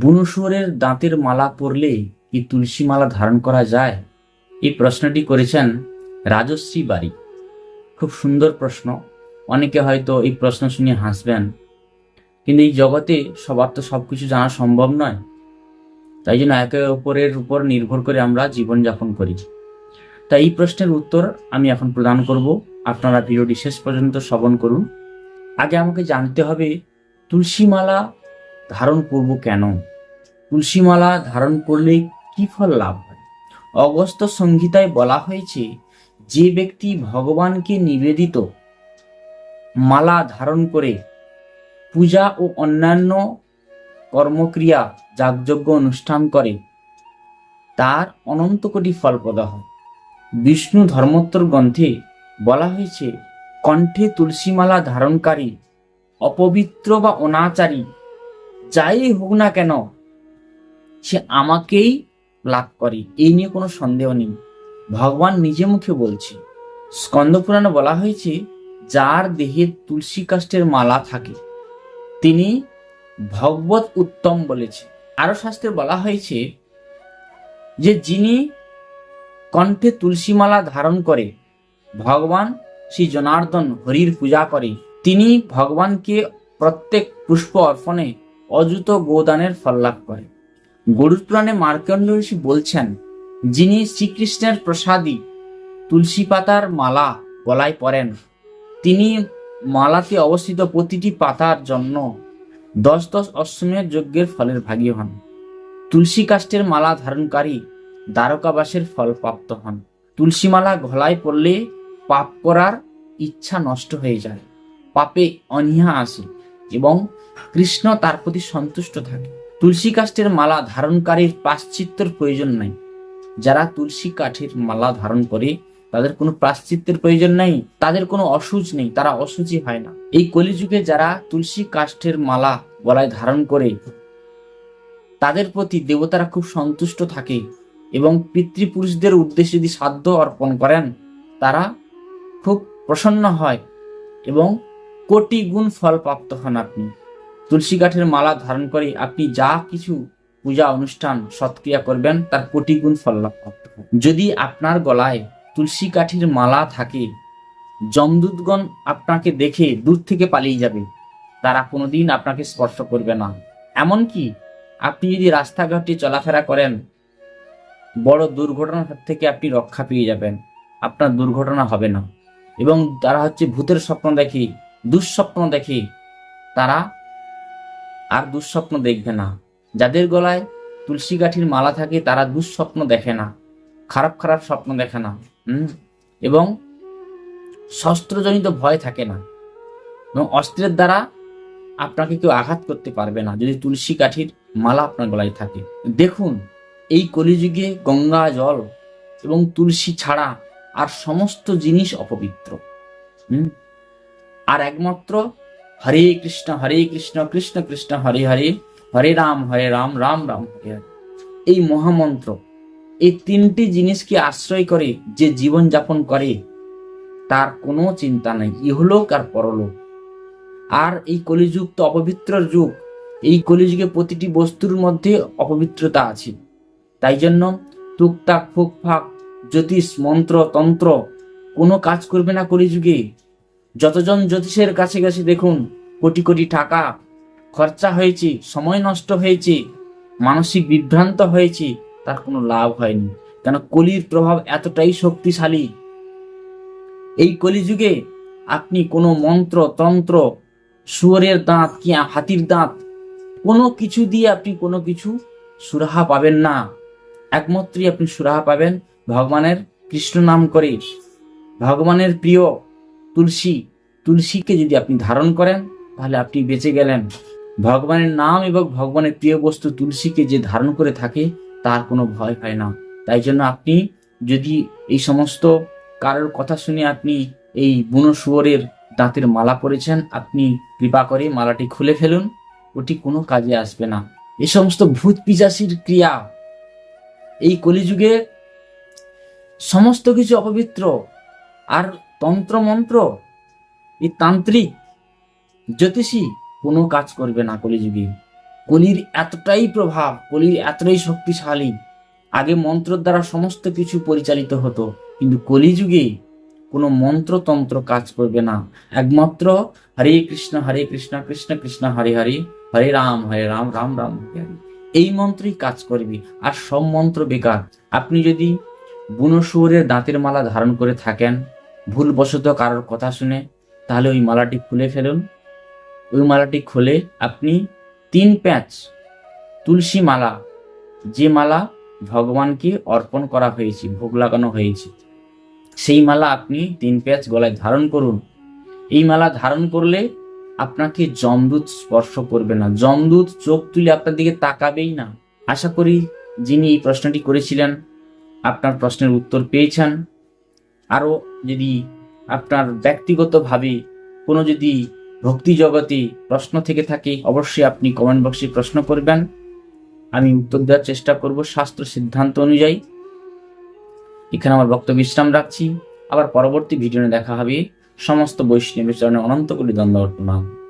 বুনশুয়োরের দাঁতের মালা পরলে কি তুলসী মালা ধারণ করা যায়? এই প্রশ্নটি করেছেন রাজশ্রী বাড়ি খুব সুন্দর প্রশ্ন। অনেকে হয়তো এই প্রশ্ন শুনে হাসবেন। কিন্তু এই জগতে সবার তো সব কিছু জানা সম্ভব নয়। তাই জন্য একে অপরের উপর নির্ভর করে আমরা জীবনযাপন করি। তাই এই প্রশ্নের উত্তর আমি এখন প্রদান করব। আপনারা ভিডিওটি শেষ পর্যন্ত শ্রবণ করুন। আগে আমাকে জানতে হবে, তুলসী মালা ধারণ করব কেন? তুলসীমালা ধারণ করলে কি ফল লাভ হয়? অগস্ত সংহিতায় বলা হয়েছে, যে ব্যক্তি ভগবানকে নিবেদিত মালা ধারণ করে পূজা ও অন্যান্য কর্মক্রিয়া যাগযজ্ঞ অনুষ্ঠান করে, তার অনন্ত কোটি ফলপ্রদ হয়। বিষ্ণু ধর্মোত্তর গ্রন্থে বলা হয়েছে, কণ্ঠে তুলসীমালা ধারণকারী, অপবিত্র বা অনাচারী যাই হোক না কেন, সে আমাকেই লাভ করে। এই নিয়ে কোনো সন্দেহ নেই। ভগবান নিজে মুখে বলছে, স্কন্দ পুরাণে বলা হয়েছে, যার দেহে তুলসী কাষ্টের মালা থাকে, তিনি ভগবত উত্তম বলেছে। আরও শাস্ত্রে বলা হয়েছে যে, যিনি কণ্ঠে তুলসী মালা ধারণ করে, ভগবান শ্রী জনার্দন হরির পূজা করে, তিনি ভগবানকে প্রত্যেক পুষ্প অর্পণে অযুত গোদানের ফল লাভ করে। গরুর পুরাণে মার্কণ্ড ঋষি বলছেন, যিনি শ্রীকৃষ্ণের প্রসাদী, তুলসী পাতার মালা গলায় পরেন। তিনি মালাতে অবস্থিত প্রতিটি পাতার জন্য দশ দশ অশ্বমের যজ্ঞের ফলের ভাগী হন। তুলসী কাষ্টের মালা ধারণকারী দ্বারকাবাসের ফল প্রাপ্ত হন। তুলসী মালা গলায় পড়লে পাপ করার ইচ্ছা নষ্ট হয়ে যায়। পাপে অনীহা আসে। এবং কৃষ্ণ তার প্রতি সন্তুষ্ট থাকে। তুলসী কাষ্ঠের মালা ধারণকারীর প্রাশ্চিত্যের প্রয়োজন নাই। যারা তুলসী কাঠের মালা ধারণ করে, তাদের কোনো প্রাশ্চিত্যের প্রয়োজন নেই, তাদের কোনো অসুচ নেই, তারা অসুচি হয় না। এই কলিযুগে যারা তুলসী কাষ্ঠের মালা গলায় ধারণ করে, তাদের প্রতি দেবতারা খুব সন্তুষ্ট থাকে এবং পিতৃপুরুষদের উদ্দেশ্যে যদি সাধ্য অর্পণ করেন, তারা খুব প্রসন্ন হয় এবং কোটি গুণ ফল প্রাপ্ত হন আপনি। তুলসী কাঠের মালা ধারণ করে আপনি যা কিছু পূজা অনুষ্ঠান সৎক্রিয়া করবেন, তার কোটি গুণ ফল লাভ প্রাপ্ত হয় যদি আপনার গলায় তুলসী কাঠির মালা থাকে, যমদূতগণ আপনাকে দেখে দূর থেকে পালিয়ে যাবে। তারা কোনোদিন আপনাকে স্পর্শ করবে না। এমনকি আপনি যদি রাস্তাঘাটে চলাফেরা করেন, বড় দুর্ঘটনার হাত থেকে আপনি রক্ষা পেয়ে যাবেন। আপনার দুর্ঘটনা হবে না। এবং তারা হচ্ছে ভূতের স্বপ্ন দেখে দুঃস্বপ্ন দেখে তারা আর দুঃস্বপ্ন দেখবে না। যাদের গলায় তুলসী কাঠির মালা থাকে, তারা দুঃস্বপ্ন দেখে না, খারাপ খারাপ স্বপ্ন দেখে না। এবং শস্ত্রজনিত ভয় থাকে না। এবং অস্ত্রের দ্বারা আপনাকে কেউ আঘাত করতে পারবে না, যদি তুলসী কাঠির মালা আপনার গলায় থাকে। দেখুন, এই কলিযুগে গঙ্গা, জল এবং তুলসী ছাড়া আর সমস্ত জিনিস অপবিত্র। হুম আর একমাত্র হরে কৃষ্ণ হরে কৃষ্ণ কৃষ্ণ কৃষ্ণ, হরে হরে হরে রাম হরে রাম রাম রাম, হরে হরে। এই মহামন্ত্র, এই তিনটি জিনিসকে আশ্রয় করে যে জীবন যাপন করে, তার কোনো চিন্তা নেই। ইহলোক আর পরলোক। আর এই কলিযুগ তো অপবিত্র যুগ, এই কলিযুগে প্রতিটি বস্তুর মধ্যে অপবিত্রতা আছে। তাই জন্য টুকটাক ফুক ফাক জ্যোতিষ, মন্ত্র, তন্ত্র, কোনো কাজ করবে না কলিযুগে। যতজন জ্যোতিষের কাছে গেছে দেখুন, কোটি কোটি টাকা খরচা হয়েছে, সময় নষ্ট হয়েছে, মানসিক বিভ্রান্ত হয়েছে, তার কোনো লাভ হয়নি। কেন কলির প্রভাব এতটাই শক্তিশালী? এই কলিযুগে আপনি কোনো মন্ত্র, তন্ত্র, শুয়োরের দাঁত কি হাতির দাঁত, কোনো কিছু দিয়ে আপনি কোনো কিছু সুরাহা পাবেন না। একমাত্রই আপনি সুরাহা পাবেন ভগবানের কৃষ্ণ নাম করে। ভগবানের প্রিয় তুলসী তুলসীকে যদি আপনি ধারণ করেন, তাহলে আপনি বেঁচে গেলেন। ভগবানের নাম এবং ভগবানের প্রিয় বস্তু তুলসীকে যে ধারণ করে থাকে, তার কোনো ভয় হয় না। তাই জন্য আপনি যদি এই সমস্ত কারোর কথা শুনে আপনি এই বুনো শুয়োরের দাঁতের মালা পরেছেন, আপনি কৃপা করে মালাটি খুলে ফেলুন, ওটি কোনো কাজে আসবে না। এই সমস্ত ভূত পিজাসির ক্রিয়া, এই কলিযুগে সমস্ত কিছু অপবিত্র আর তন্ত্র মন্ত্র এই তান্ত্রিক জ্যোতিষী কোনো কাজ করবে না কলিযুগে। কলির এতটাই প্রভাব, কলির এতটাই শক্তিশালী, আগে মন্ত্রের দ্বারা সমস্ত কিছু পরিচালিত হতো, কিন্তু কলিযুগে কোনো মন্ত্রতন্ত্র কাজ করবে না। একমাত্র হরে কৃষ্ণ হরে কৃষ্ণ কৃষ্ণ কৃষ্ণ, হরে হরে হরে রাম হরে রাম রাম রাম, হরে হরে। এই মন্ত্রই কাজ করবে, আর সব মন্ত্র বেকার। আপনি যদি বুনো শুয়োরের দাঁতের মালা ধারণ করে থাকেন, ভুলবশত কারোর কথা শুনে তাহলে ওই মালাটি খুলে ফেলুন। ওই মালাটি খুলে আপনি তিন প্যাঁচ তুলসী মালা, যে মালা ভগবানকে অর্পণ করা হয়েছে, ভোগ লাগানো হয়েছে, সেই মালা আপনি তিন প্যাঁচ গলায় ধারণ করুন। এই মালা ধারণ করলে আপনাকে জমদূত স্পর্শ করবে না। জমদূত চোখ তুলে আপনার দিকে তাকাবেই না। আশা করি যিনি এই প্রশ্নটি করেছিলেন, আপনার প্রশ্নের উত্তর পেয়েছেন। আরও যদি আপনার ব্যক্তিগতভাবে কোনো যদি ভক্তি জগতে প্রশ্ন থেকে থাকে, অবশ্যই আপনি কমেন্ট বক্সে প্রশ্ন করবেন। আমি উত্তর দেওয়ার চেষ্টা করব শাস্ত্র সিদ্ধান্ত অনুযায়ী। এখানে আমার বক্তব্য বিশ্রাম রাখছি। আবার পরবর্তী ভিডিও দেখা হবে। সমস্ত বৈষ্ণবের চরণে অনন্ত করে দ্বন্দ্ব